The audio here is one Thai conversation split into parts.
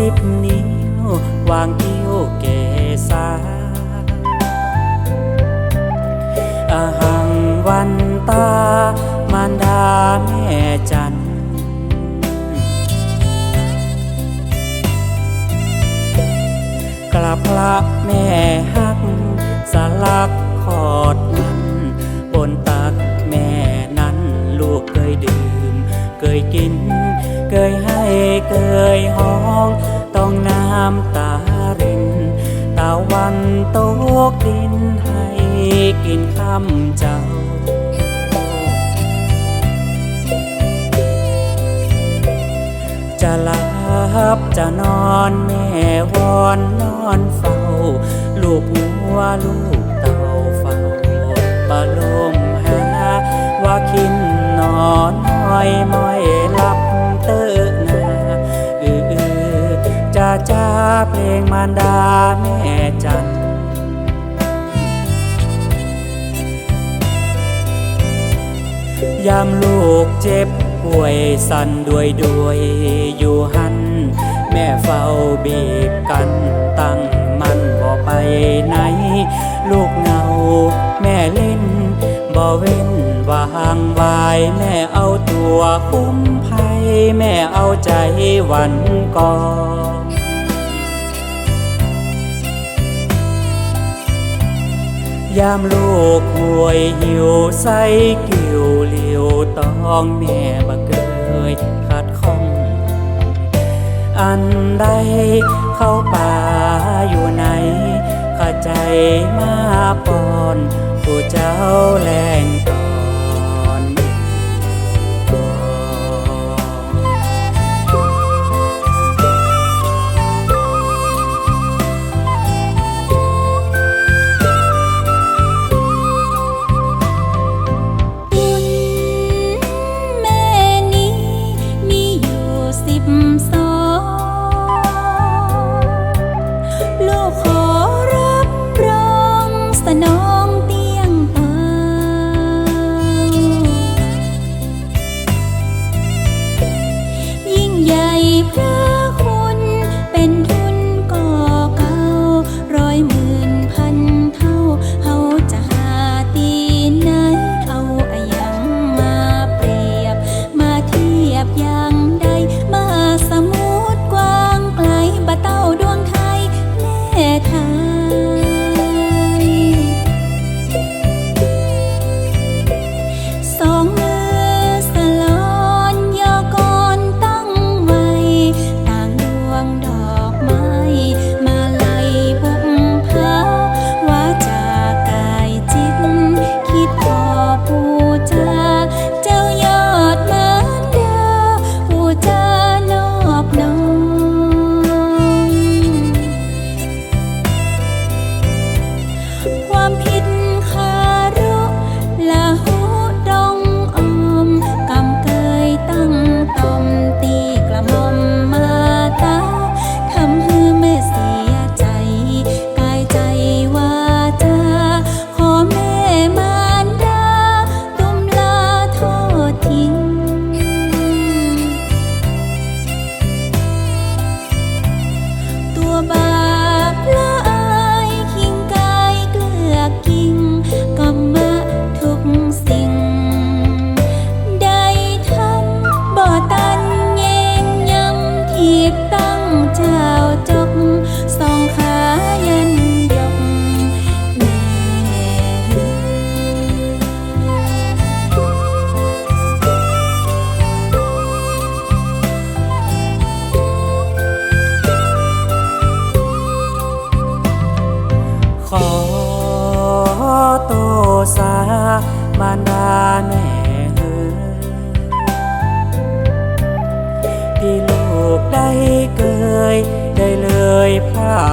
สิบนิ้ว วางกิ้วเกษาอาหังวันตามารดาแม่จันกลับพระแม่หักสลักขอดมันบนตักแม่นั้นลูกเคยดื่ม เคยกิน เคยห้อง ต้องน้ำตารินตาวันตกดินให้กินคำเจ้าจะหลับจะนอนแม่วอนนอนเฝ้า ลูกหัวลูกเต่าเฝ้าปะลมหาว่าคินนอนน้อยมอย จ้าจาเพลงมารดาแม่จันยามลูกเจ็บป่วยสั่นด้วยด้วยอยู่หัน แม่เฝ้าบีบกันตั้งมันบ่ไปไหน ลูกเงาแม่เล่นบ่เว้นวางวายแม่เอาตัวคุ้มภัย แม่เอาใจวันก่อน ยามลูกห่วยหิวใส่กิ่วเหลียวต้องแม่บ่เกยขัดข้อง อันใดเข้าป่าอยู่ไหนข้าใจมาปอนผู้เจ้าแรงต่อ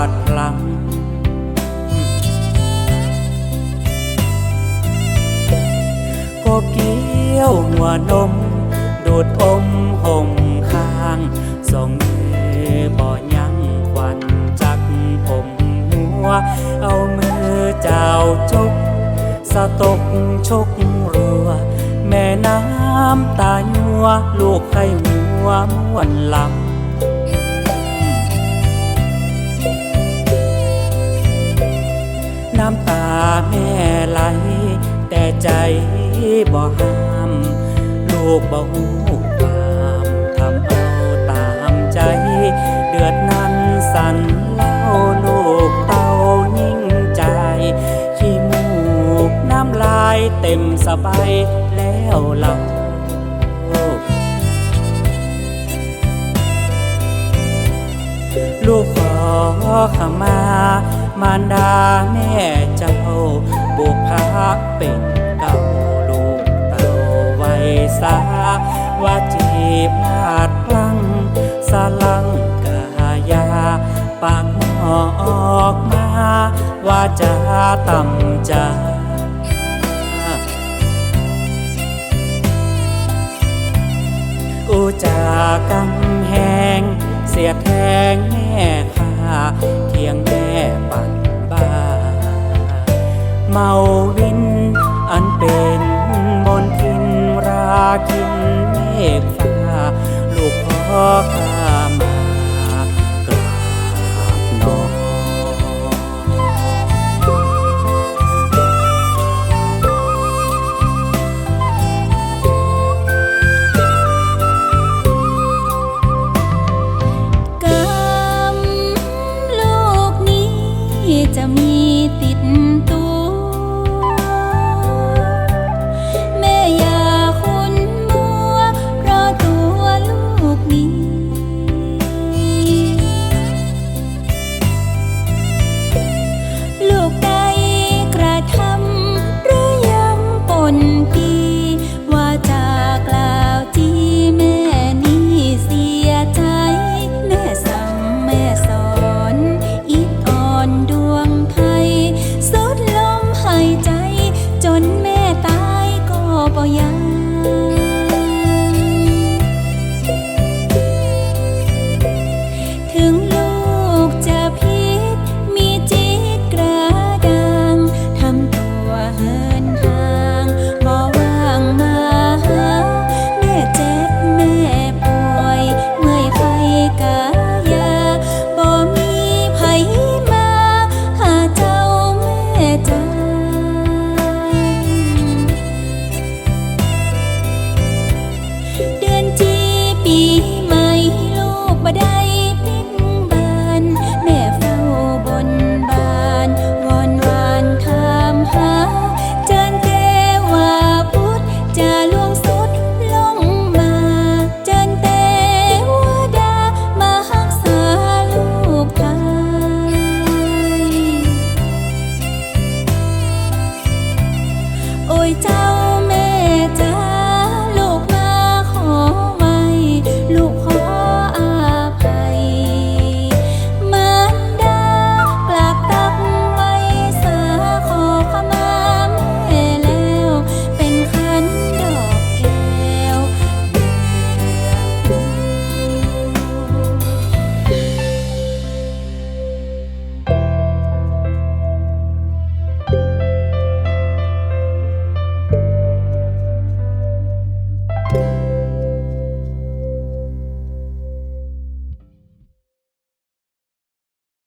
ดพลังก็เกี้ยวหัวนม ดูดอมห่มข้างสองมือบ่ยังควันจักผมหัว เอามือเจ้าจุกสะตกชกรัว แม่น้ำตายัว ลูกไข่หัวม้วนลำ น้ำตาแม่ไหล แต่ใจบ่ห้าม ลูกบ่หูความทำเอาตามใจ เดือดนั้นสั่นเล่าลูกเตายิ่งใจ ขี้มูกน้ำลายเต็มสบายแล้วเราลูกขอขมา มารดาแม่เจ้าบุพาเป็นเก่าลูกเต่าไว้สาวาจีบพาดพลังสลังกายาปากหอออกมา ว่าจะต่ำใจอุจากกำแหงเสียแทงแม่ข้าเทียง ปันบ้า เมาวินอันเป็นบนทินราคินเมฆฟ้าลูกพ่อข้า